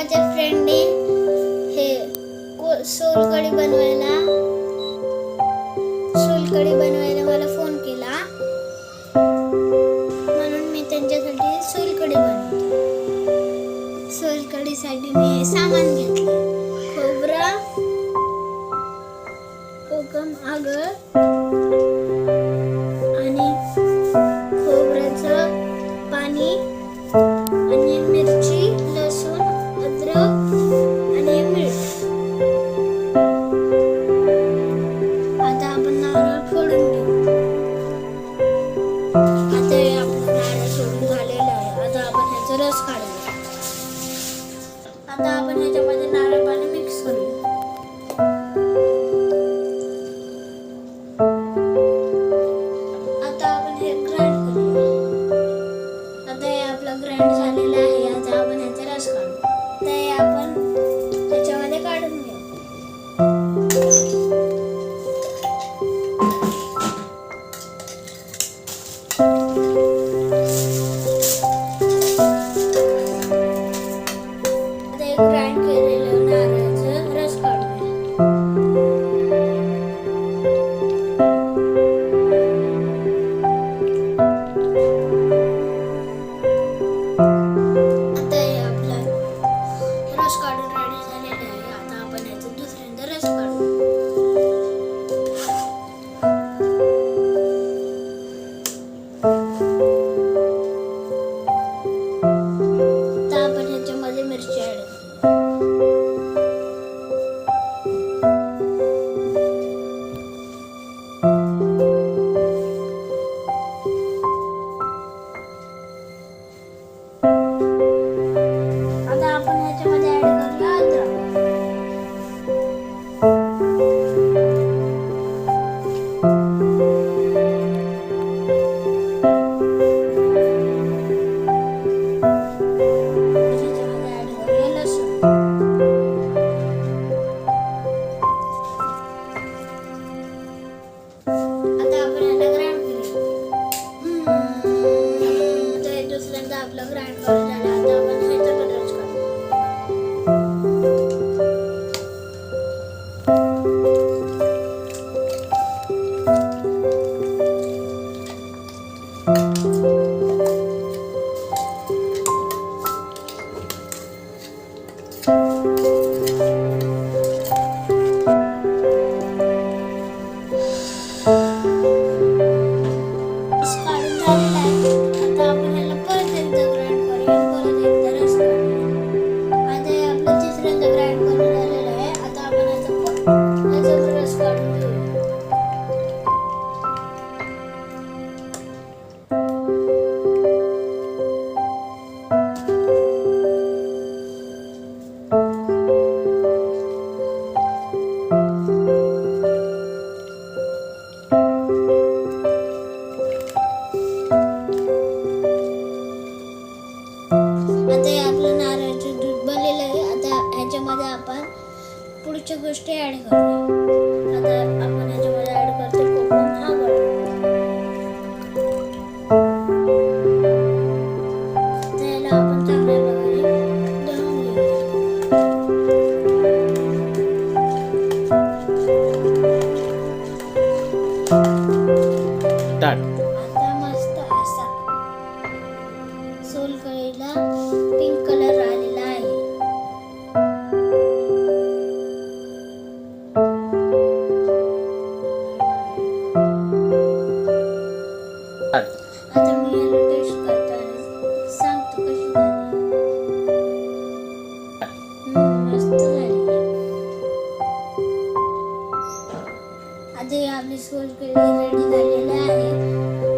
माझ्या फ्रेंडने हे सोलकडी बनवायला सोलकडी बनवायला मला फोन केला. म्हणून मी त्यांच्यासाठी सोलकडी बनवते. सोलकडीसाठी मी हे सामान घेतलं. खोबरा कोकम आगर ตาปัญญาจะพัฒนาและปัญ आता हे आपलं नारळाचं दूध बनलेलं आहे. आता ह्याच्यामध्ये आपण पुढच्या गोष्टी ॲड करू आता आपण ह्याच्यामध्ये ॲड करतो कोकम हा आता मस्त असा सोलकळीला आता आपली सोलकडी रेडी झालेली आहे